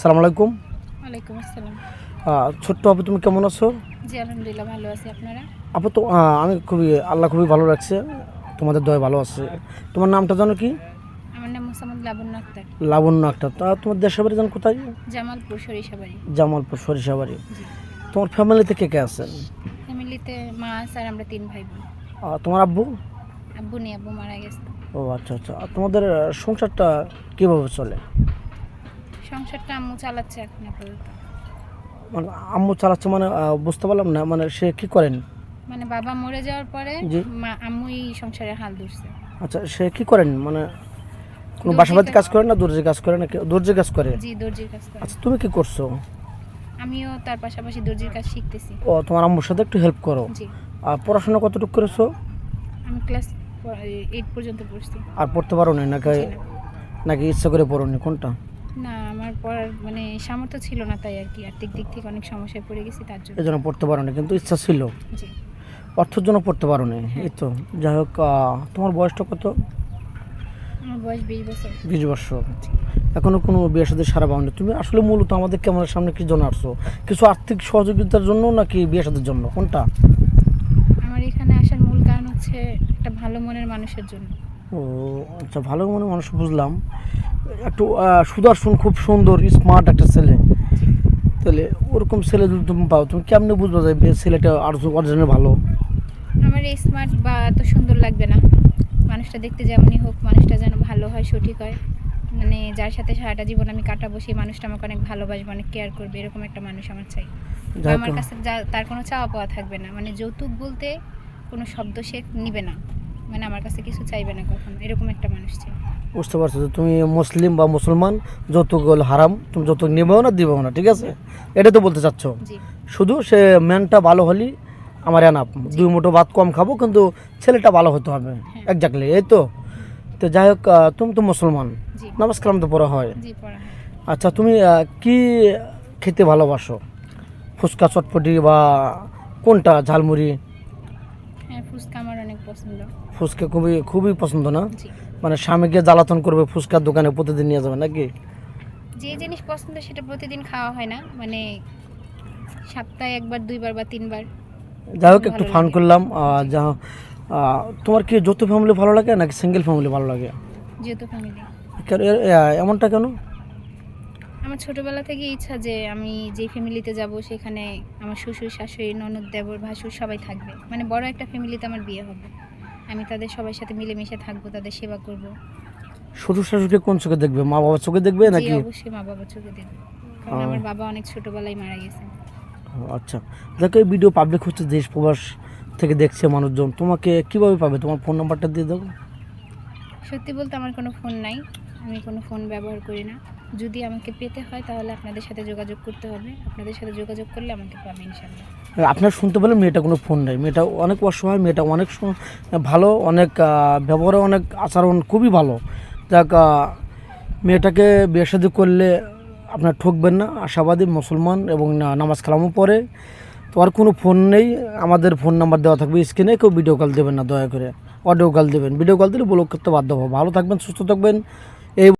সালাম আলাইকুম। ওয়ালাইকুম আসসালাম। ছোট্ট আপু তুমি কেমন আছো? জি আলহামদুলিল্লাহ ভালো আছি। আপনারা? আপু তো আমি খুবই আল্লাহ খুবই ভালো রাখছে। তোমাদের দয় ভালো আছে। তোমার নামটা জানো কি? আমার নাম মোসাম্মদ লাবণ্য আক্তার। লাবণ্য তা তোমার দেশের বাড়ি জানো কোথায়? জামালপুর সরিষাবাড়ি জামালপুর সরিষাবাড়ি তোমার ফ্যামিলিতে কে কে আছেন? ফ্যামিলিতে মা আছে আর আমরা তিন ভাই বোন। তোমার আব্বু? আব্বু নেই আব্বু মারা গেছে। ও আচ্ছা আচ্ছা। তোমাদের সংসারটা কীভাবে চলে? সংসারটা আম্মু চালাচ্ছে এখন আপাতত। মানে আম্মু চালাচ্ছে মানে বুঝতে পারলাম না মানে সে কি করেন? মানে বাবা মরে যাওয়ার পরে। মা আম্মুই সংসারে হাল ধরছে। আচ্ছা সে কি করেন? মানে কোনো দর্জি বাসাবাড়িতে কাজ- করে। না দর্জি কাজ করে না দর্জি কাজ করে? জি দর্জির কাজ করে। আচ্ছা তুমি কি করছ? আমিও তার পাশাপাশি দর্জির কাজ শিখতেছি। ও তোমার আম্মুর সাথে একটু হেল্প করো। জি। আর পড়াশোনা কতটুকু করেছ? আমি ক্লাস এইট পর্যন্ত পড়ছি। আর পড়তে পারো না নাকি? নাকি ইচ্ছা করে পড়ো নি কোনটা? না আমার পড়ার মানে সামর্থ্য ছিল না তাই আর কি। আর্থিক দিক থেকে অনেক সমস্যায় পড়ে গেছি তার জন্য। এই জন্য পড়তে পারো না কিন্তু ইচ্ছা ছিল। জি। অর্থের জন্য পড়তে পারো না এই তো। যাই হোক তোমার বয়সটা কত? আমার বয়স বিশ বছর। বিশ বছর। এখনও কোনো বিয়ের সাথে সারা পাওনি। তুমি আসলে মূলত আমাদের ক্যামেরার সামনে কি জন্য আসছো? কিছু আর্থিক সহযোগিতার জন্য নাকি বিয়ে সাথের জন্য? কোনটা? আমার এখানে আসার মূল কারণ হচ্ছে একটা ভালো মনের মানুষের জন্য। ও আচ্ছা ভালো মনে মানুষ বুঝলাম। একটু সুদর্শন খুব সুন্দর স্মার্ট একটা ছেলে। তাহলে ওরকম ছেলে যদি তুমি পাও তুমি কেমনি বুঝব যে ছেলেটা আর অরিজিনাল ভালো? আমার স্মার্ট বা এত সুন্দর লাগবে না। মানুষটা দেখতে যেমনই হোক মানুষটা যেন ভালো হয় সঠিক হয়। মানে যার সাথে সারাটা জীবন আমি কাটাবো সেই মানুষটা আমাকে অনেক ভালোবাসবে অনেক কেয়ার করবে এরকম একটা মানুষ আমার চাই। আমার কাছে তার কোনো চাওয়া পাওয়া থাকবে না। মানে যৌতুক বলতে কোনো শব্দ সে নিবে না। মানে আমার কাছে কিছু চাইবে না কখনো এরকম একটা মানুষ চাই। বুঝতে পারছ যে তুমি মুসলিম বা মুসলমান যৌতুক হলো হারাম তুমি যৌতুক নেবেও না দিবেও না ঠিক আছে? এটা তো বলতে চাচ্ছ? জি। শুধু সে ম্যানটা ভালো হলেই আমার এনাপ দুই মুঠো ভাত কম খাব কিন্তু ছেলেটা ভালো হতে হবে। একজাক্টলি এই তো? তো যাই হোক তুমি তো মুসলমান। জি। নামাজ কালাম তো পড়া হয়। জি পড়া আচ্ছা তুমি আহ, কি খেতে ভালোবাসো? ফুচকা চটপটি বা কোনটা? ঝালমুড়ি? হ্যাঁ ফুচকা আমার অনেক পছন্দ। ফুচকা খুবই খুবই পছন্দ না? মানে স্বামীকে জ্বালাতন করবে ফুচকার দোকানে প্রতিদিন নিয়ে যাবে নাকি? যে জিনিস পছন্দ সেটা প্রতিদিন খাওয়া হয় না। মানে সপ্তাহে একবার দুইবার বা তিনবার। যাই হোক একটু ফান করলাম। যা তোমার কি যৌথ ফ্যামিলি ভালো লাগে নাকি সিঙ্গেল ফ্যামিলি ভালো লাগে? যেহেতু ফ্যামিলি এমনটা কেন? আমার ছোটবেলা থেকে ইচ্ছা যে আমি যে ফ্যামিলিতে যাব সেখানে আমার শ্বশুর শাশুড়ি ননদ দেবর ভাসুর সবাই থাকবে। মানে বড় একটা ফ্যামিলিতে আমার বিয়ে হবে। আমি তাদের সবার সাথে মিলেমিশে থাকব তাদের সেবা করব। শ্বশুর শাশুড়িকে কোন চোখে দেখবে? মা বাবার চোখে দেখবে নাকি? অবশ্যই মা বাবা চোখে দেখবে। কারণ আমার বাবা অনেক ছোটবেলায় মারা গেছে আচ্ছা। দেখো এই ভিডিও পাবলিক হচ্ছে দেশ প্রবাস থেকে দেখছে মানুষজন। তোমাকে কীভাবে পাবে? তোমার ফোন নাম্বারটা দিয়ে দাও। সত্যি বলতে আমার কোনো ফোন নাই। আমি কোনো ফোন ব্যবহার করি না। যদি আমাকে পেতে হয় তাহলে আপনাদের সাথে যোগাযোগ করতে হবে। আপনাদের সাথে যোগাযোগ করলে আমাকে পাবে ইনশাল্লাহ আপনার শুনতে পেলেন মেয়েটা কোনো ফোন নেই। মেয়েটা অনেক অসহায়, মেয়েটা অনেক ভালো, অনেক ব্যবহারে অনেক আচরণ খুবই ভালো। যাক মেয়েটাকে বিয়ে করলে আপনার ঠকবেন না। আশাবাদী মুসলমান এবং নামাজ কালামও পড়ে। তো আর কোনো ফোন নেই। আমাদের ফোন নাম্বার দেওয়া থাকবে স্ক্রিনে। কেউ ভিডিও কল দেবেন না, দয়া করে। অডিও কল দেবেন। ভিডিও কল দিলে ব্লক করতে বাধ্য হব। ভালো থাকবেন, সুস্থ থাকবেন।